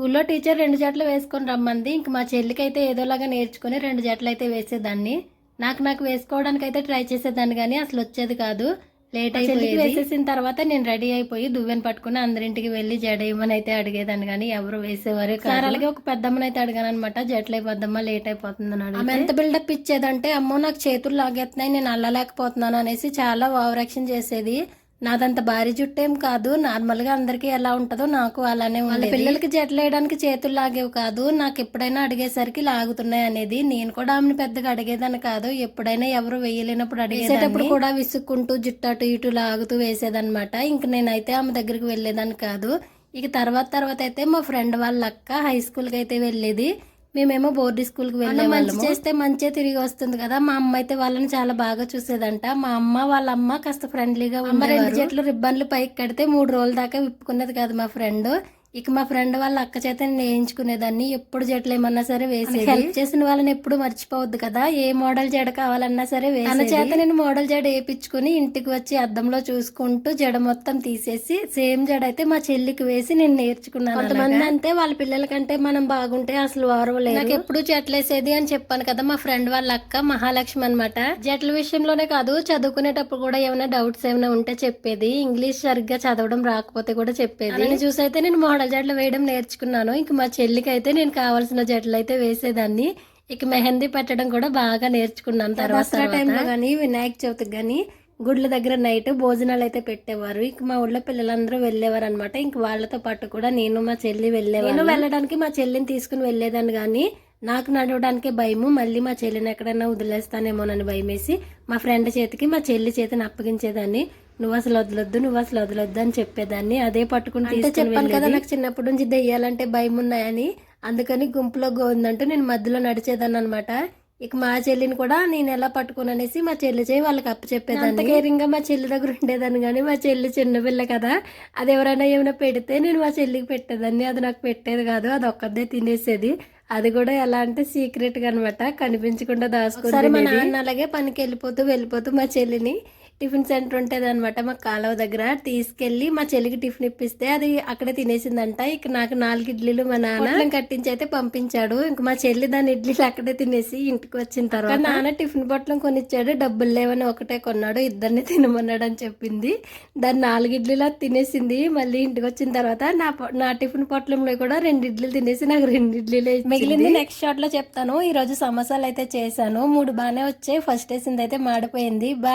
స్కూల్లో టీచర్ రెండు జట్లు వేసుకొని రమ్మంది. ఇంక మా చెల్లికి అయితే ఏదోలాగా నేర్చుకుని రెండు జట్లు అయితే వేసేదాన్ని. నాకు నాకు వేసుకోవడానికి అయితే ట్రై చేసేదాన్ని కానీ అసలు వచ్చేది కాదు. లేట్ అయిపోయి వేసేసిన తర్వాత నేను రెడీ అయిపోయి దువ్వెని పట్టుకుని అందరింటికి వెళ్ళి జడేయమని అయితే అడిగేదాన్ని కానీ ఎవరు వేసేవారు సార్ అలాగే ఒక పెద్దమ్మని అయితే అడిగాను అనమాట జట్లు అయిపోద్దమ్మా లేట్ అయిపోతుంది అని ఎంత బిల్డప్ ఇచ్చేదంటే అమ్మో నాకు చేతులు లాగేస్తున్నాయి నేను అల్లలేకపోతున్నాను అనేసి చాలా ఓవరాక్షన్ చేసేది. నాదంత భారీ జుట్టు కాదు. నార్మల్గా అందరికి ఎలా ఉంటుందో నాకు అలానే వాళ్ళ పిల్లలకి జట్లు వేయడానికి చేతులు లాగేవి కాదు. నాకు ఎప్పుడైనా అడిగేసరికి లాగుతున్నాయి అనేది. నేను కూడా ఆమెను పెద్దగా అడిగేదాన్ని కాదు. ఎప్పుడైనా ఎవరు వేయలేనప్పుడు అడిగేటప్పుడు కూడా విసుక్కుంటూ జుట్టు అటు ఇటు లాగుతూ వేసేదన్నమాట. ఇంక నేనైతే ఆమె దగ్గరికి వెళ్ళేదాన్ని కాదు. ఇక తర్వాత తర్వాత అయితే మా ఫ్రెండ్ వాళ్ళ అక్క హై స్కూల్కి అయితే వెళ్ళేది. మేమేమో బోర్డు స్కూల్కి వెళ్ళే మంచి చేస్తే మంచిగా తిరిగి వస్తుంది కదా మా అమ్మ అయితే వాళ్ళని చాలా బాగా చూసేదంట. మా అమ్మ వాళ్ళ అమ్మ కాస్త ఫ్రెండ్లీగా అమ్మ రెండు చెట్లు రిబ్బన్లు పైకి కడితే మూడు రోజుల దాకా విప్పుకునేది కాదు మా ఫ్రెండ్ ఇక మా ఫ్రెండ్ వాళ్ళ అక్క చేత నేను వేయించుకునేదాన్ని. ఎప్పుడు జట్లు ఏమన్నా సరే వేసేది. హెల్ప్ చేసిన వాళ్ళని ఎప్పుడు మర్చిపోవద్దు కదా. ఏ మోడల్ జడ కావాలన్నా సరే తన చేత నేను మోడల్ జడ వేయించుకుని ఇంటికి వచ్చి అద్దంలో చూసుకుంటూ జడ మొత్తం తీసేసి సేమ్ జడ అయితే మా చెల్లికి వేసి నేను నేర్చుకున్నాను కొంతమంది అంతే వాళ్ళ పిల్లల కంటే మనం బాగుంటే అసలు వారవలేదు నాకు ఎప్పుడు జట్లేసేది అని చెప్పాను కదా మా ఫ్రెండ్ వాళ్ళ అక్క మహాలక్ష్మి అనమాట జట్ల విషయంలోనే కాదు చదువుకునేటప్పుడు కూడా ఏమైనా డౌట్స్ ఏమైనా ఉంటే చెప్పేది. ఇంగ్లీష్ సరిగ్గా చదవడం రాకపోతే కూడా చెప్పేది. నేను చూసి అయితే నేను మోడల్ జట్లు వేయడం నేర్చుకున్నాను. ఇంక మా చెల్లికి అయితే నేను కావాల్సిన జట్లు అయితే వేసేదాన్ని. ఇక మెహందీ పెట్టడం కూడా బాగా నేర్చుకున్నాను తర్వాత టైంలో కానీ వినాయక చవితికి కానీ గుడ్ల దగ్గర నైట్ భోజనాలు అయితే పెట్టేవారు. ఇంక మా ఊళ్ళో పిల్లలందరూ వెళ్ళేవారు అనమాట ఇంక వాళ్ళతో పాటు కూడా నేను మా చెల్లి వెళ్ళేవారు నేను వెళ్ళడానికి మా చెల్లిని తీసుకుని వెళ్ళేదాన్ని కానీ నాకు నడవడానికి భయము. మళ్ళీ మా చెల్లిని ఎక్కడైనా వదిలేస్తానేమోనని భయం వేసి మా ఫ్రెండ్ చేతికి మా చెల్లి చేతిని అప్పగించేదాన్ని. నువ్వు అసలు వదలొద్దు నువ్వు అసలు వదలొద్దు అని చెప్పేదాన్ని. అదే పట్టుకుని చెప్పాను కదా నాకు చిన్నప్పటి నుంచి దెయ్యాలంటే భయం ఉన్నాయని. అందుకని గుంపులో గోందంటూ నేను మధ్యలో నడిచేదాన్ని అనమాట ఇక మా చెల్లిని కూడా నేను ఎలా పట్టుకుని అనేసి మా చెల్లి చేయి వాళ్ళకి అప్పు చెప్పేదాన్ని కేరింగ్గా మా చెల్లి దగ్గర ఉండేదాన్ని కానీ మా చెల్లి చిన్నపిల్ల కదా. అది ఎవరైనా ఏమైనా పెడితే నేను మా చెల్లికి పెట్టేదాన్ని. అది నాకు పెట్టేది కాదు అది ఒక్కదే తినేసేది. అది కూడా ఎలా అంటే సీక్రెట్గా అనమాట కనిపించకుండా దాచుకుంటారు మా నాన్న అలాగే పనికి వెళ్ళిపోతూ వెళ్ళిపోతూ మా చెల్లిని టిఫిన్ సెంటర్ ఉంటుంది అనమాట మా కాలువ దగ్గర. తీసుకెళ్ళి మా చెల్లికి టిఫిన్ ఇప్పిస్తే అది అక్కడే తినేసిందంట. ఇక నాకు నాలుగు ఇడ్లీలు మా నాన్న కట్టించి అయితే పంపించాడు. ఇంక మా చెల్లి దాని ఇడ్లీలు అక్కడే తినేసి ఇంటికి వచ్చిన తర్వాత నాన్న టిఫిన్ పొట్లం కొనిచ్చాడు. డబ్బులు లేవని ఒకటే కొన్నాడు. ఇద్దరిని తినమన్నాడు అని చెప్పింది. దాన్ని నాలుగు ఇడ్లీలు తినేసింది. మళ్ళీ ఇంటికి వచ్చిన తర్వాత నా నా టిఫిన్ పొట్లంలో కూడా రెండు ఇడ్లీలు తినేసి నాకు రెండు ఇడ్లీలు మిగిలింది నెక్స్ట్ షాట్లో చెప్తాను. ఈ రోజు సమోసాలు అయితే చేశాను. మూడు బాగానే వచ్చాయి. ఫస్ట్ వేసింది అయితే మాడిపోయింది. బా